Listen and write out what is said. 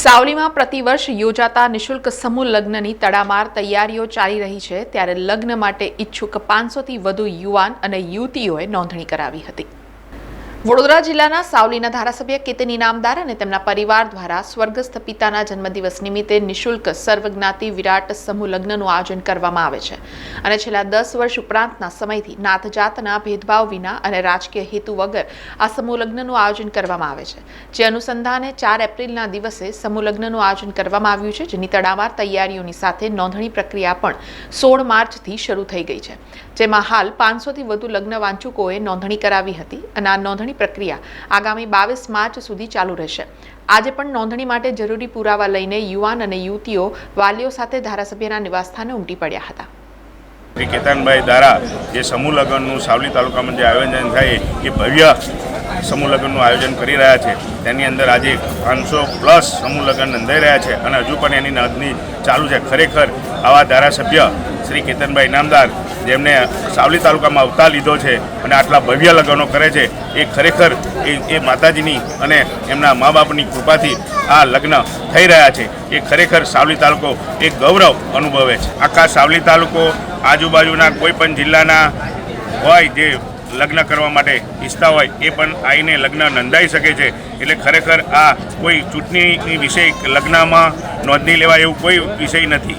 સાવલીમાં પ્રતિવર્ષ યોજાતા નિશુલ્ક સમૂહ લગ્નની તડામાર તૈયારીઓ ચાલી રહી છે. ત્યારે લગ્ન માટે ઈચ્છુક પાંચસોથી વધુ યુવાન અને યુવતીઓએ નોંધણી કરાવી હતી. વડોદરા જિલ્લાના સાવલીના ધારાસભ્ય કેતન ઇનામદાર અને તેમના પરિવાર દ્વારા સ્વર્ગસ્થ પિતાના જન્મદિવસ નિમિત્તે નિઃશુલ્ક સર્વજ્ઞાતિ વિરાટ સમૂહ લગ્નનું આયોજન કરવામાં આવે છે. અને છેલ્લા દસ વર્ષ ઉપરાંતના સમયથી નાતજાતના ભેદભાવ વિના અને રાજકીય હેતુ વગર આ સમૂહ લગ્નનું આયોજન કરવામાં આવે છે. જે અનુસંધાને ચાર એપ્રિલના દિવસે સમૂહ લગ્નનું આયોજન કરવામાં આવ્યું છે, જેની તડામાર તૈયારીઓની સાથે નોંધણી પ્રક્રિયા પણ સોળ માર્ચથી શરૂ થઈ ગઈ છે. જેમાં હાલ પાંચસોથી વધુ લગ્ન વાંચુકોએ નોંધણી કરાવી હતી અને આ નોંધણી પ્રક્રિયા આગામી બાવીસ માર્ચ સુધી ચાલુ રહેશે. આજે પણ નોંધણી માટે જરૂરી પુરાવા લઈને યુવાન અને યુવતીઓ વાલીઓ સાથે ધારાસભ્યના નિવાસસ્થાને ઉમટી પડ્યા હતા. શ્રી કેતનભાઈ દ્વારા જે સમૂહ લગ્નનું સાવલી તાલુકામાં જે આયોજન થાય, એ ભવ્ય સમૂહ લગ્નનું આયોજન કરી રહ્યા છે. તેની અંદર આજે પાંચસો પ્લસ સમૂહ લગ્ન નોંધાઈ રહ્યા છે અને હજુ પણ એની નોંધણી ચાલુ છે. ખરેખર આવા ધારાસભ્ય શ્રી કેતનભાઈ ઇનામદાર જેમને સાવલી તાલુકામાં અવતાર લીધો છે અને આટલા ભવ્ય લગ્નો કરે છે, એ ખરેખર એ એ માતાજીની અને એમના મા બાપની કૃપાથી આ લગ્ન થઈ રહ્યા છે. એ ખરેખર સાવલી તાલુકો એક ગૌરવ અનુભવે છે. આખા સાવલી તાલુકો આજુબાજુના કોઈ પણ જિલ્લાના હોય જે લગ્ન કરવા માટે ઈચ્છતા હોય, એ પણ આવીને લગ્ન નોંધાઈ શકે છે. એટલે ખરેખર આ કોઈ ચૂંટણીની વિષય લગ્નમાં નોંધણી લેવાય એવું કોઈ વિષય નથી.